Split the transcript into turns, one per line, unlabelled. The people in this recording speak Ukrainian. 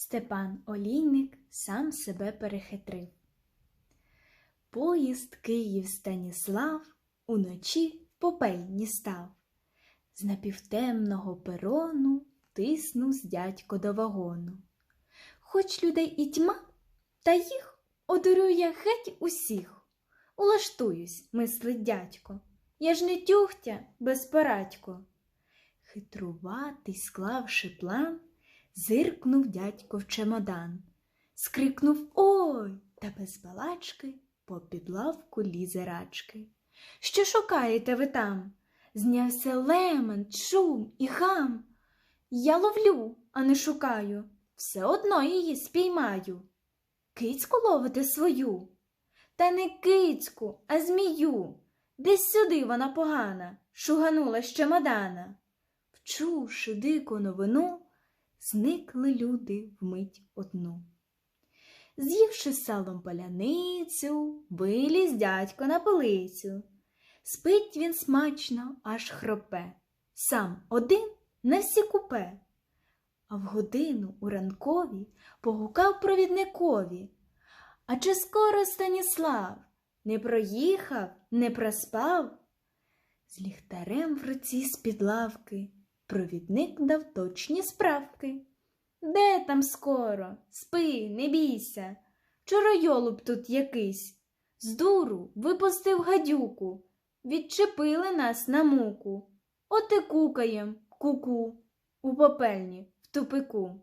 Степан Олійник сам себе перехитрив. Поїзд Київ Станіслав уночі попельні став. З напівтемного перону тиснув дядько до вагону. Хоч людей і тьма, та їх одурює геть усіх. Улаштуюсь, мислить дядько. Я ж не тюхтя безпорадько. Хитруватий, склавши план, зиркнув дядько в чемодан, скрикнув Ой! Та без балачки попід лавку лізе рачки. Що шукаєте ви там? Знявся лемент, шум і гам. Я ловлю, а не шукаю, все одно її спіймаю. Кицьку ловите свою. Та не кицьку, а змію. Десь сюди вона погана, шуганула з чемодана. Вчувши дику новину, зникли люди вмить одну. З'ївши салом паляницю, виліз дядько на полицю. Спить він смачно, аж хропе, сам один на всі купе. А в годину у ранкові погукав провідникові. А чи скоро Станіслав не проїхав, не проспав? З ліхтарем в руці з-під лавки провідник дав точні справки. Де там скоро? Спи, не бійся. Чоройолуб тут якийсь. З дуру випустив гадюку, відчепили нас на муку. От і кукаєм, куку, у попельні, в тупику.